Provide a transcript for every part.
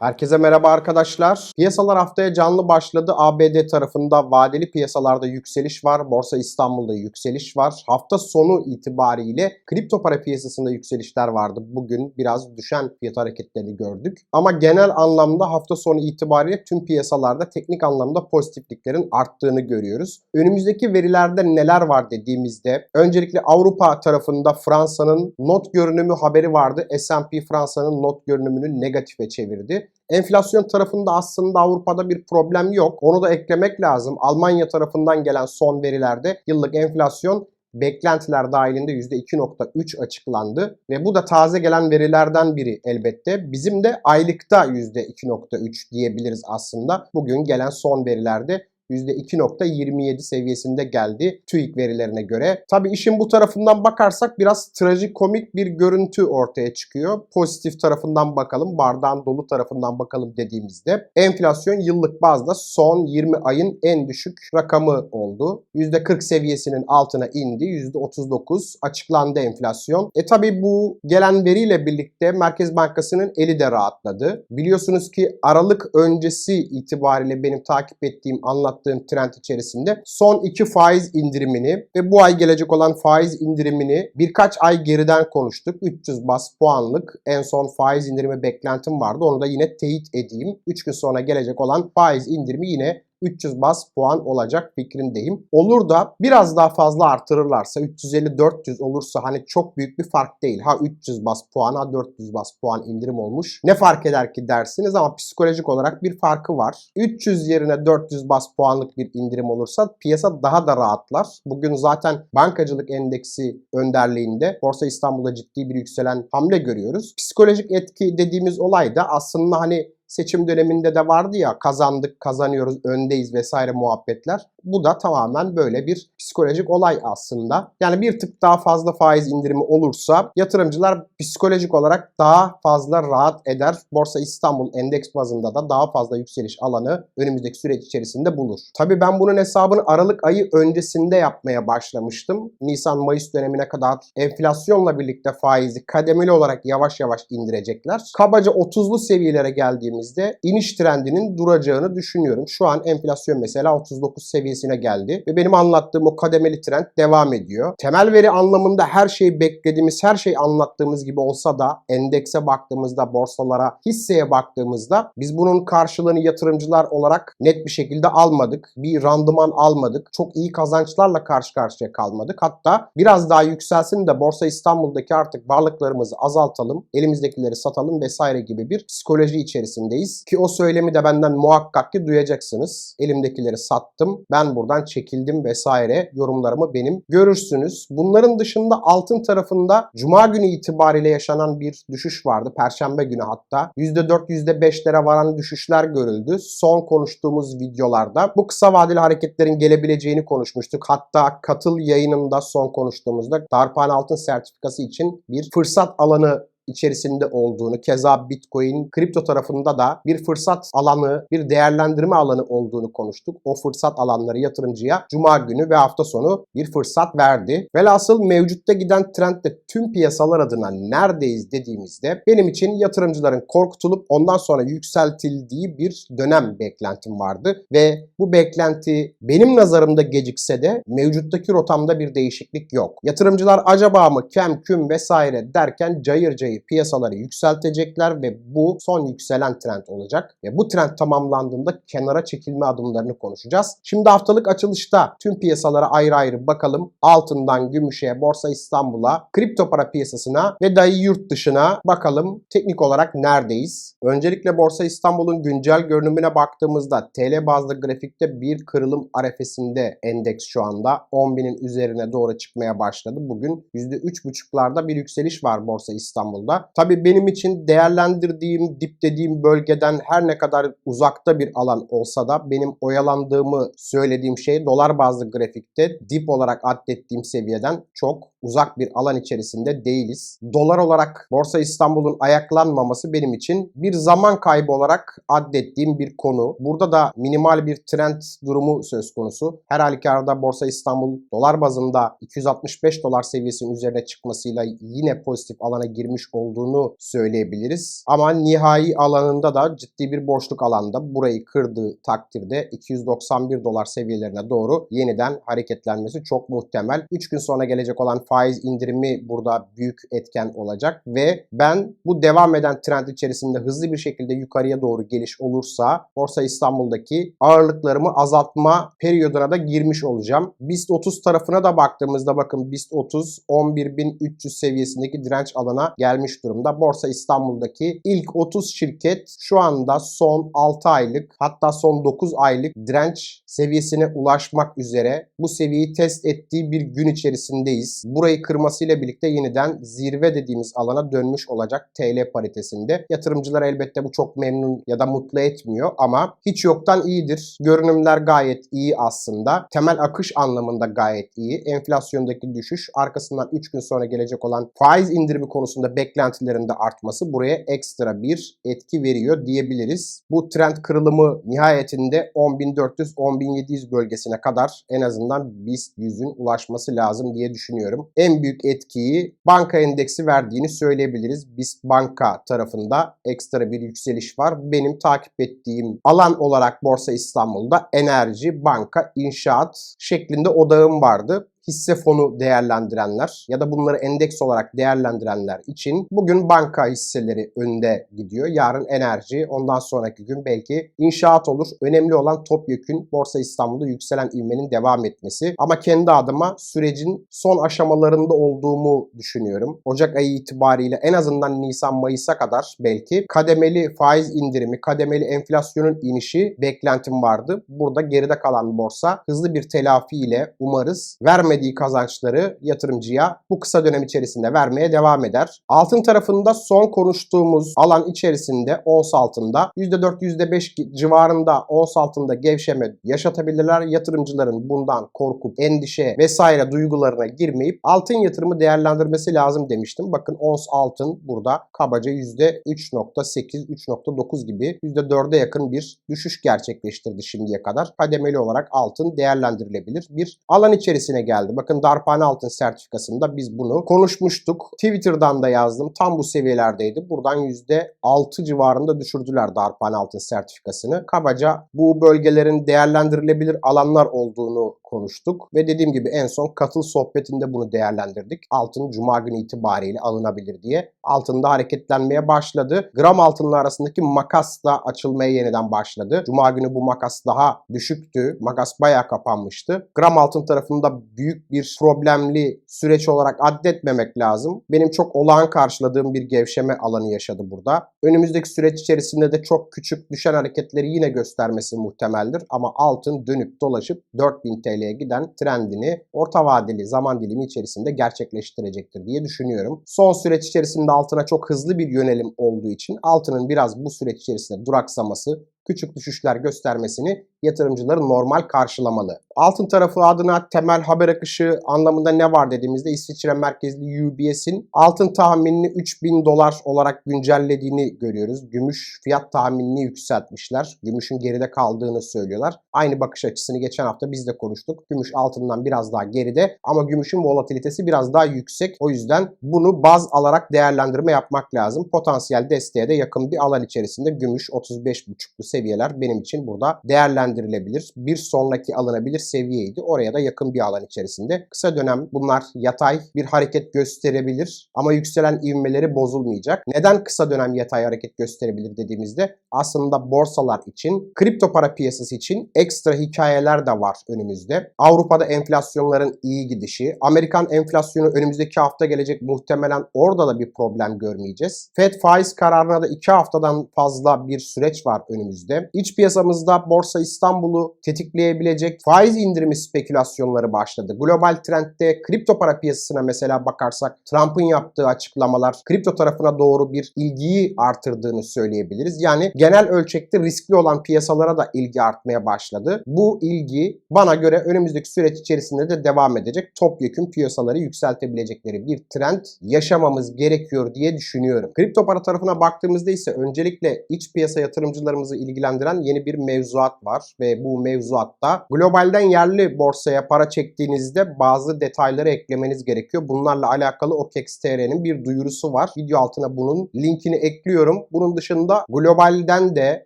Herkese merhaba arkadaşlar. Piyasalar haftaya canlı başladı. ABD tarafında vadeli piyasalarda yükseliş var. Borsa İstanbul'da yükseliş var. Hafta sonu itibariyle kripto para piyasasında yükselişler vardı. Bugün biraz düşen fiyat hareketlerini gördük. Ama genel anlamda hafta sonu itibariyle tüm piyasalarda teknik anlamda pozitifliklerin arttığını görüyoruz. Önümüzdeki verilerde neler var dediğimizde öncelikle Avrupa tarafında Fransa'nın not görünümü haberi vardı. S&P Fransa'nın not görünümünü negatife çevirdi. Enflasyon tarafında aslında Avrupa'da bir problem yok. Onu da eklemek lazım. Almanya tarafından gelen son verilerde yıllık enflasyon beklentiler dahilinde %2.3 açıklandı ve bu da taze gelen verilerden biri elbette. Bizim de aylıkta %2.3 diyebiliriz aslında. Bugün gelen son verilerde %2.27 seviyesinde geldi TÜİK verilerine göre. Tabi işin bu tarafından bakarsak biraz trajikomik bir görüntü ortaya çıkıyor. Pozitif tarafından bakalım, bardağın dolu tarafından bakalım dediğimizde enflasyon yıllık bazda son 20 ayın en düşük rakamı oldu. %40 seviyesinin altına indi. %39 açıklandı enflasyon. E tabi bu gelen veriyle birlikte Merkez Bankası'nın eli de rahatladı. Biliyorsunuz ki Aralık öncesi itibariyle benim takip ettiğim anlat anlattığım trend içerisinde son iki faiz indirimini ve bu ay gelecek olan faiz indirimini birkaç ay geriden konuştuk. 300 bas puanlık en son faiz indirimi beklentim vardı. Onu da yine teyit edeyim. 3 gün sonra gelecek olan faiz indirimi yine 300 bas puan olacak fikrindeyim. Olur da biraz daha fazla artırırlarsa 350-400 olursa hani çok büyük bir fark değil. Ha 300 bas puan ha 400 bas puan indirim olmuş. Ne fark eder ki dersiniz ama psikolojik olarak bir farkı var. 300 yerine 400 bas puanlık bir indirim olursa piyasa daha da rahatlar. Bugün zaten bankacılık endeksi önderliğinde Borsa İstanbul'da ciddi bir yükselen hamle görüyoruz. Psikolojik etki dediğimiz olay da aslında hani seçim döneminde de vardı ya kazandık, kazanıyoruz, öndeyiz vesaire muhabbetler. Bu da tamamen böyle bir psikolojik olay aslında. Yani bir tık daha fazla faiz indirimi olursa yatırımcılar psikolojik olarak daha fazla rahat eder. Borsa İstanbul endeks bazında da daha fazla yükseliş alanı önümüzdeki süreç içerisinde bulur. Tabii ben bunun hesabını Aralık ayı öncesinde yapmaya başlamıştım. Nisan-Mayıs dönemine kadar enflasyonla birlikte faizi kademeli olarak yavaş yavaş indirecekler. Kabaca 30'lu seviyelere geldiğimizde iniş trendinin duracağını düşünüyorum. Şu an enflasyon mesela 39 seviyesi seviyesine geldi. Ve benim anlattığım o kademeli trend devam ediyor. Temel veri anlamında her şeyi beklediğimiz, her şey anlattığımız gibi olsa da endekse baktığımızda, borsalara, hisseye baktığımızda biz bunun karşılığını yatırımcılar olarak net bir şekilde almadık. Bir randıman almadık. Çok iyi kazançlarla karşı karşıya kalmadık. Hatta biraz daha yükselsin de Borsa İstanbul'daki artık varlıklarımızı azaltalım, elimizdekileri satalım vesaire gibi bir psikoloji içerisindeyiz. Ki o söylemi de benden muhakkak ki duyacaksınız. Elimdekileri sattım. Ben buradan çekildim vesaire yorumlarımı benim görürsünüz. Bunların dışında altın tarafında cuma günü itibariyle yaşanan bir düşüş vardı. Perşembe günü hatta. %4 %5'lere varan düşüşler görüldü. Son konuştuğumuz videolarda bu kısa vadeli hareketlerin gelebileceğini konuşmuştuk. Hatta katıl yayınında son konuştuğumuzda darphane altın sertifikası için bir fırsat alanı içerisinde olduğunu, keza Bitcoin kripto tarafında da bir fırsat alanı, bir değerlendirme alanı olduğunu konuştuk. O fırsat alanları yatırımcıya cuma günü ve hafta sonu bir fırsat verdi. Velhasıl mevcutta giden trendde tüm piyasalar adına neredeyiz dediğimizde benim için yatırımcıların korkutulup ondan sonra yükseltildiği bir dönem beklentim vardı ve bu beklenti benim nazarımda gecikse de mevcuttaki rotamda bir değişiklik yok. Yatırımcılar acaba mı kem küm vesaire derken cayır cayır piyasaları yükseltecekler ve bu son yükselen trend olacak. Ve bu trend tamamlandığında kenara çekilme adımlarını konuşacağız. Şimdi haftalık açılışta tüm piyasalara ayrı ayrı bakalım. Altından gümüşe, Borsa İstanbul'a, kripto para piyasasına ve dahi yurt dışına bakalım teknik olarak neredeyiz? Öncelikle Borsa İstanbul'un güncel görünümüne baktığımızda TL bazlı grafikte bir kırılım arefesinde endeks şu anda 10.000'in üzerine doğru çıkmaya başladı. Bugün %3.5'larda bir yükseliş var Borsa İstanbul'da anlamda. Tabii benim için değerlendirdiğim, dip dediğim bölgeden her ne kadar uzakta bir alan olsa da benim oyalandığımı söylediğim şey dolar bazlı grafikte dip olarak adettiğim seviyeden çok uzak bir alan içerisinde değiliz. Dolar olarak Borsa İstanbul'un ayaklanmaması benim için bir zaman kaybı olarak addettiğim bir konu. Burada da minimal bir trend durumu söz konusu. Her halükarda Borsa İstanbul dolar bazında 265 dolar seviyesinin üzerine çıkmasıyla yine pozitif alana girmiş olduğunu söyleyebiliriz. Ama nihai alanında da ciddi bir boşluk alanda burayı kırdığı takdirde 291 dolar seviyelerine doğru yeniden hareketlenmesi çok muhtemel. 3 gün sonra gelecek olan faiz indirimi burada büyük etken olacak ve ben bu devam eden trend içerisinde hızlı bir şekilde yukarıya doğru geliş olursa Borsa İstanbul'daki ağırlıklarımı azaltma periyoduna da girmiş olacağım. BIST 30 tarafına da baktığımızda bakın BIST 30 11.300 seviyesindeki direnç alana gelmiş durumda. Borsa İstanbul'daki ilk 30 şirket şu anda son 6 aylık hatta son 9 aylık direnç seviyesine ulaşmak üzere bu seviyeyi test ettiği bir gün içerisindeyiz. Burayı kırmasıyla birlikte yeniden zirve dediğimiz alana dönmüş olacak TL paritesinde. Yatırımcılar elbette bu çok memnun ya da mutlu etmiyor ama hiç yoktan iyidir. Görünümler gayet iyi aslında. Temel akış anlamında gayet iyi. Enflasyondaki düşüş arkasından 3 gün sonra gelecek olan faiz indirimi konusunda beklentilerin de artması buraya ekstra bir etki veriyor diyebiliriz. Bu trend kırılımı nihayetinde 10.400-10.700 bölgesine kadar en azından BIST 100'ün ulaşması lazım diye düşünüyorum. En büyük etkiyi banka endeksi verdiğini söyleyebiliriz. BIST banka tarafında ekstra bir yükseliş var. Benim takip ettiğim alan olarak Borsa İstanbul'da enerji, banka, inşaat şeklinde odağım vardı hisse fonu değerlendirenler ya da bunları endeks olarak değerlendirenler için bugün banka hisseleri önde gidiyor. Yarın enerji, ondan sonraki gün belki inşaat olur. Önemli olan topyekün Borsa İstanbul'da yükselen ivmenin devam etmesi. Ama kendi adıma sürecin son aşamalarında olduğumu düşünüyorum. Ocak ayı itibariyle en azından Nisan-Mayıs'a kadar belki kademeli faiz indirimi, kademeli enflasyonun inişi beklentim vardı. Burada geride kalan borsa hızlı bir telafi ile umarız vermedi vermediği kazançları yatırımcıya bu kısa dönem içerisinde vermeye devam eder. Altın tarafında son konuştuğumuz alan içerisinde ons altında %4 %5 civarında ons altında gevşeme yaşatabilirler. Yatırımcıların bundan korkup endişe vesaire duygularına girmeyip altın yatırımı değerlendirmesi lazım demiştim. Bakın ons altın burada kabaca %3.8 3.9 gibi %4'e yakın bir düşüş gerçekleştirdi şimdiye kadar. Kademeli olarak altın değerlendirilebilir bir alan içerisine geldi geldi. Bakın darphane altın sertifikasında biz bunu konuşmuştuk. Twitter'dan da yazdım. Tam bu seviyelerdeydi. Buradan %6 civarında düşürdüler darphane altın sertifikasını. Kabaca bu bölgelerin değerlendirilebilir alanlar olduğunu konuştuk ve dediğim gibi en son katıl sohbetinde bunu değerlendirdik. Altın cuma günü itibariyle alınabilir diye. Altında hareketlenmeye başladı. Gram altınla arasındaki makas da açılmaya yeniden başladı. Cuma günü bu makas daha düşüktü. Makas bayağı kapanmıştı. Gram altın tarafında büyük bir problemli süreç olarak addetmemek lazım. Benim çok olağan karşıladığım bir gevşeme alanı yaşadı burada. Önümüzdeki süreç içerisinde de çok küçük düşen hareketleri yine göstermesi muhtemeldir. Ama altın dönüp dolaşıp 4000 TL TL'ye giden trendini orta vadeli zaman dilimi içerisinde gerçekleştirecektir diye düşünüyorum. Son süreç içerisinde altına çok hızlı bir yönelim olduğu için altının biraz bu süreç içerisinde duraksaması küçük düşüşler göstermesini yatırımcıları normal karşılamalı. Altın tarafı adına temel haber akışı anlamında ne var dediğimizde İsviçre merkezli UBS'in altın tahminini 3000 dolar olarak güncellediğini görüyoruz. Gümüş fiyat tahminini yükseltmişler. Gümüşün geride kaldığını söylüyorlar. Aynı bakış açısını geçen hafta biz de konuştuk. Gümüş altından biraz daha geride ama gümüşün volatilitesi biraz daha yüksek. O yüzden bunu baz alarak değerlendirme yapmak lazım. Potansiyel desteğe de yakın bir alan içerisinde gümüş 35.5'lu seviyeler benim için burada değerlendirilebilir. Bir sonraki alınabilir seviyeydi. Oraya da yakın bir alan içerisinde. Kısa dönem bunlar yatay bir hareket gösterebilir ama yükselen ivmeleri bozulmayacak. Neden kısa dönem yatay hareket gösterebilir dediğimizde aslında borsalar için, kripto para piyasası için ekstra hikayeler de var önümüzde. Avrupa'da enflasyonların iyi gidişi, Amerikan enflasyonu önümüzdeki hafta gelecek muhtemelen orada da bir problem görmeyeceğiz. Fed faiz kararına da 2 haftadan fazla bir süreç var önümüzde. İç piyasamızda Borsa İstanbul'u tetikleyebilecek faiz indirimi spekülasyonları başladı. Global trendde kripto para piyasasına mesela bakarsak Trump'ın yaptığı açıklamalar kripto tarafına doğru bir ilgiyi artırdığını söyleyebiliriz. Yani genel ölçekte riskli olan piyasalara da ilgi artmaya başladı. Bu ilgi bana göre önümüzdeki süreç içerisinde de devam edecek. Topyekun piyasaları yükseltebilecekleri bir trend yaşamamız gerekiyor diye düşünüyorum. Kripto para tarafına baktığımızda ise öncelikle iç piyasa yatırımcılarımızı ilgilendiren yeni bir mevzuat var ve bu mevzuatta globalden yerli borsaya para çektiğinizde bazı detayları eklemeniz gerekiyor. Bunlarla alakalı OKEX.TR'nin bir duyurusu var. Video altına bunun linkini ekliyorum. Bunun dışında globalden de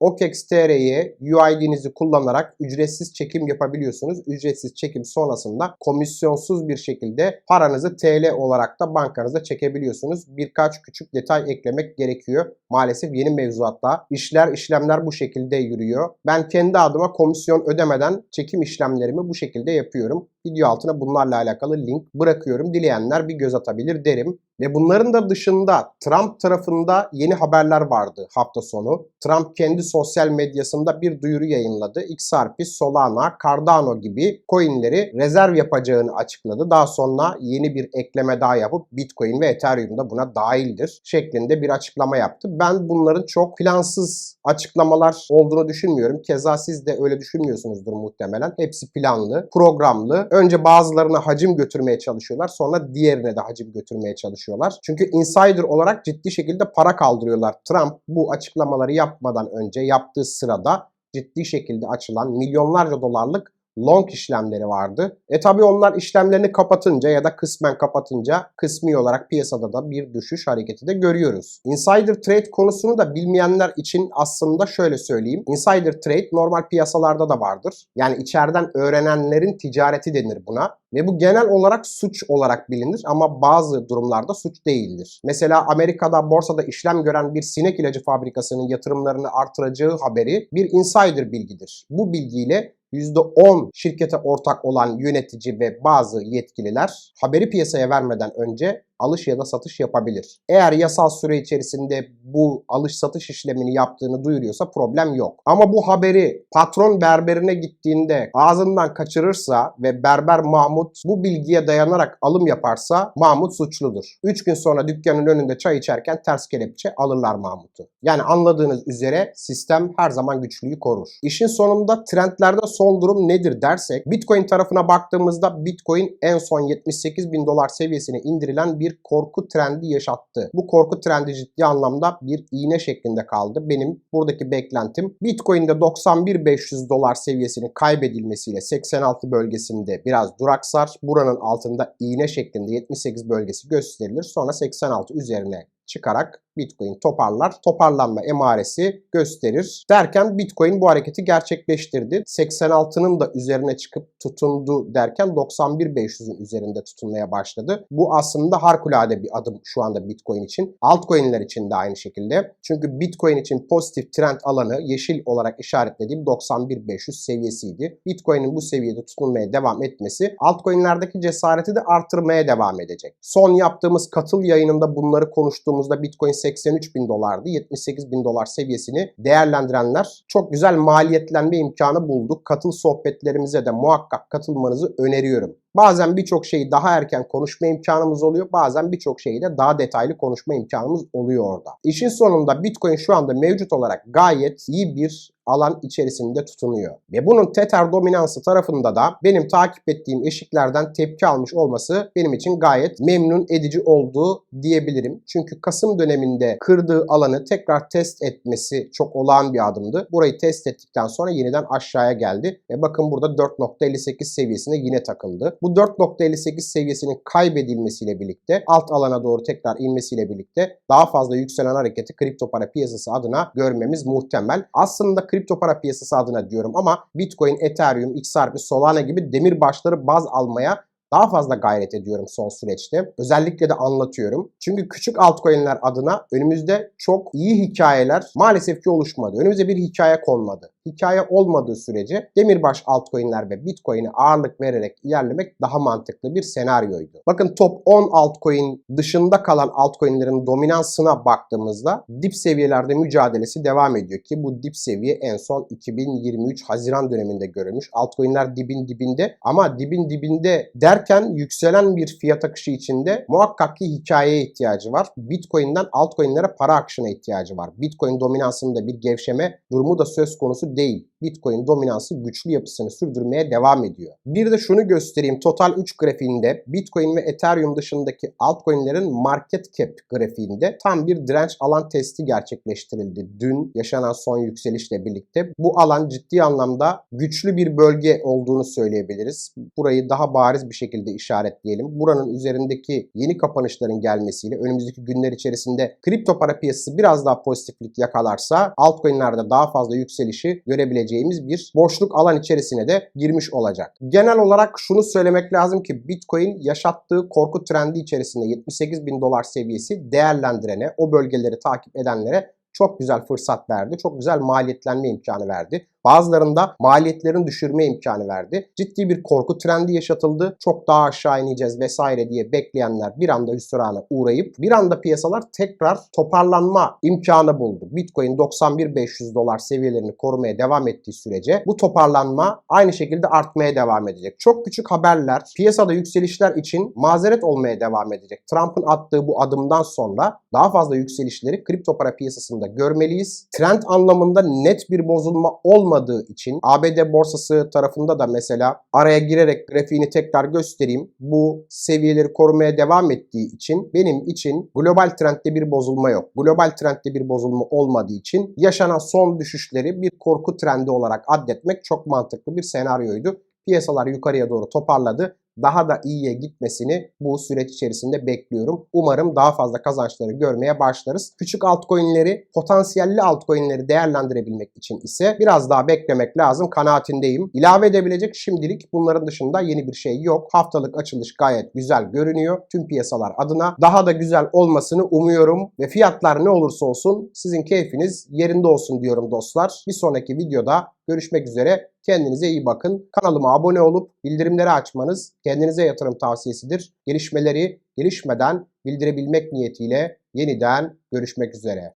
OKEX.TR'ye UID'nizi kullanarak ücretsiz çekim yapabiliyorsunuz. Ücretsiz çekim sonrasında komisyonsuz bir şekilde paranızı TL olarak da bankanıza çekebiliyorsunuz. Birkaç küçük detay eklemek gerekiyor. Maalesef yeni mevzuatta işler işlemler bu şekilde yürüyor. Ben kendi adıma komisyon ödemeden çekim işlemlerimi bu şekilde yapıyorum. Video altına bunlarla alakalı link bırakıyorum. Dileyenler bir göz atabilir derim. Ve bunların da dışında Trump tarafında yeni haberler vardı hafta sonu. Trump kendi sosyal medyasında bir duyuru yayınladı. XRP, Solana, Cardano gibi coinleri rezerv yapacağını açıkladı. Daha sonra yeni bir ekleme daha yapıp Bitcoin ve Ethereum da buna dahildir şeklinde bir açıklama yaptı. Ben bunların çok plansız açıklamalar olduğunu düşünmüyorum. Keza siz de öyle düşünmüyorsunuzdur muhtemelen. Hepsi planlı, programlı. Önce bazılarına hacim götürmeye çalışıyorlar. Sonra diğerine de hacim götürmeye çalışıyorlar. Çünkü insider olarak ciddi şekilde para kaldırıyorlar. Trump bu açıklamaları yapmadan önce yaptığı sırada ciddi şekilde açılan milyonlarca dolarlık long işlemleri vardı. E tabi onlar işlemlerini kapatınca ya da kısmen kapatınca kısmi olarak piyasada da bir düşüş hareketi de görüyoruz. Insider trade konusunu da bilmeyenler için aslında şöyle söyleyeyim. Insider trade normal piyasalarda da vardır. Yani içeriden öğrenenlerin ticareti denir buna. Ve bu genel olarak suç olarak bilinir ama bazı durumlarda suç değildir. Mesela Amerika'da borsada işlem gören bir sinek ilacı fabrikasının yatırımlarını artıracağı haberi bir insider bilgidir. Bu bilgiyle %10 şirkete ortak olan yönetici ve bazı yetkililer haberi piyasaya vermeden önce alış ya da satış yapabilir. Eğer yasal süre içerisinde bu alış satış işlemini yaptığını duyuruyorsa problem yok. Ama bu haberi patron berberine gittiğinde ağzından kaçırırsa ve berber Mahmut bu bilgiye dayanarak alım yaparsa Mahmut suçludur. 3 gün sonra dükkanın önünde çay içerken ters kelepçe alırlar Mahmut'u. Yani anladığınız üzere sistem her zaman güçlüyü korur. İşin sonunda trendlerde son durum nedir dersek Bitcoin tarafına baktığımızda Bitcoin en son 78 bin dolar seviyesine indirilen bir bir korku trendi yaşattı. Bu korku trendi ciddi anlamda bir iğne şeklinde kaldı. Benim buradaki beklentim Bitcoin'de 91.500 dolar seviyesinin kaybedilmesiyle 86 bölgesinde biraz duraksar. Buranın altında iğne şeklinde 78 bölgesi gösterilir. Sonra 86 üzerine çıkarak Bitcoin toparlar. Toparlanma emaresi gösterir. Derken Bitcoin bu hareketi gerçekleştirdi. 86'nın da üzerine çıkıp tutundu derken 91.500'ün üzerinde tutunmaya başladı. Bu aslında harikulade bir adım şu anda Bitcoin için. Altcoin'ler için de aynı şekilde. Çünkü Bitcoin için pozitif trend alanı yeşil olarak işaretlediğim 91.500 seviyesiydi. Bitcoin'in bu seviyede tutunmaya devam etmesi altcoin'lerdeki cesareti de artırmaya devam edecek. Son yaptığımız katıl yayınında bunları konuştuğumuzda Bitcoin 83 bin dolardı. 78 bin dolar seviyesini değerlendirenler çok güzel maliyetlenme imkanı bulduk. Katıl sohbetlerimize de muhakkak katılmanızı öneriyorum. Bazen birçok şeyi daha erken konuşma imkanımız oluyor. Bazen birçok şeyi de daha detaylı konuşma imkanımız oluyor orada. İşin sonunda Bitcoin şu anda mevcut olarak gayet iyi bir alan içerisinde tutunuyor. Ve bunun Tether dominansı tarafında da benim takip ettiğim eşiklerden tepki almış olması benim için gayet memnun edici olduğu diyebilirim. Çünkü Kasım döneminde kırdığı alanı tekrar test etmesi çok olağan bir adımdı. Burayı test ettikten sonra yeniden aşağıya geldi. Ve bakın burada 4.58 seviyesine yine takıldı. Bu 4.58 seviyesinin kaybedilmesiyle birlikte alt alana doğru tekrar inmesiyle birlikte daha fazla yükselen hareketi kripto para piyasası adına görmemiz muhtemel. Aslında kripto para piyasası adına diyorum ama Bitcoin, Ethereum, XRP, Solana gibi demir başları baz almaya daha fazla gayret ediyorum son süreçte. Özellikle de anlatıyorum. Çünkü küçük altcoin'ler adına önümüzde çok iyi hikayeler maalesef ki oluşmadı. Önümüze bir hikaye konmadı. Hikaye olmadığı sürece demirbaş altcoin'ler ve Bitcoin'e ağırlık vererek ilerlemek daha mantıklı bir senaryoydu. Bakın top 10 altcoin dışında kalan altcoin'lerin dominansına baktığımızda dip seviyelerde mücadelesi devam ediyor ki bu dip seviye en son 2023 Haziran döneminde görülmüş. Altcoin'ler dibin dibinde ama dibin dibinde derken yükselen bir fiyat akışı içinde muhakkak ki hikayeye ihtiyacı var. Bitcoin'den altcoin'lere para akışına ihtiyacı var. Bitcoin dominansında bir gevşeme durumu da söz konusu değil. Bitcoin dominansı güçlü yapısını sürdürmeye devam ediyor. Bir de şunu göstereyim. Total 3 grafiğinde Bitcoin ve Ethereum dışındaki altcoin'lerin market cap grafiğinde tam bir direnç alan testi gerçekleştirildi. Dün yaşanan son yükselişle birlikte bu alan ciddi anlamda güçlü bir bölge olduğunu söyleyebiliriz. Burayı daha bariz bir şekilde işaretleyelim. Buranın üzerindeki yeni kapanışların gelmesiyle önümüzdeki günler içerisinde kripto para piyasası biraz daha pozitiflik yakalarsa altcoin'lerde daha fazla yükselişi görebileceğimiz bir boşluk alan içerisine de girmiş olacak. Genel olarak şunu söylemek lazım ki Bitcoin yaşattığı korku trendi içerisinde 78 bin dolar seviyesi değerlendirene, o bölgeleri takip edenlere çok güzel fırsat verdi. Çok güzel maliyetlenme imkanı verdi. Bazılarında maliyetlerin düşürme imkanı verdi. Ciddi bir korku trendi yaşatıldı. Çok daha aşağı ineceğiz vesaire diye bekleyenler bir anda hüsrana uğrayıp bir anda piyasalar tekrar toparlanma imkanı buldu. Bitcoin 91.500 dolar seviyelerini korumaya devam ettiği sürece bu toparlanma aynı şekilde artmaya devam edecek. Çok küçük haberler piyasada yükselişler için mazeret olmaya devam edecek. Trump'ın attığı bu adımdan sonra daha fazla yükselişleri kripto para piyasasında görmeliyiz. Trend anlamında net bir bozulma olmadığı için ABD borsası tarafında da mesela araya girerek grafiğini tekrar göstereyim. Bu seviyeleri korumaya devam ettiği için benim için global trendde bir bozulma yok. Global trendde bir bozulma olmadığı için yaşanan son düşüşleri bir korku trendi olarak addetmek çok mantıklı bir senaryoydu. Piyasalar yukarıya doğru toparladı daha da iyiye gitmesini bu süreç içerisinde bekliyorum. Umarım daha fazla kazançları görmeye başlarız. Küçük altcoin'leri, potansiyelli altcoin'leri değerlendirebilmek için ise biraz daha beklemek lazım kanaatindeyim. İlave edebilecek şimdilik bunların dışında yeni bir şey yok. Haftalık açılış gayet güzel görünüyor. Tüm piyasalar adına daha da güzel olmasını umuyorum ve fiyatlar ne olursa olsun sizin keyfiniz yerinde olsun diyorum dostlar. Bir sonraki videoda görüşmek üzere. Kendinize iyi bakın. Kanalıma abone olup bildirimleri açmanız kendinize yatırım tavsiyesidir. Gelişmeleri gelişmeden bildirebilmek niyetiyle yeniden görüşmek üzere.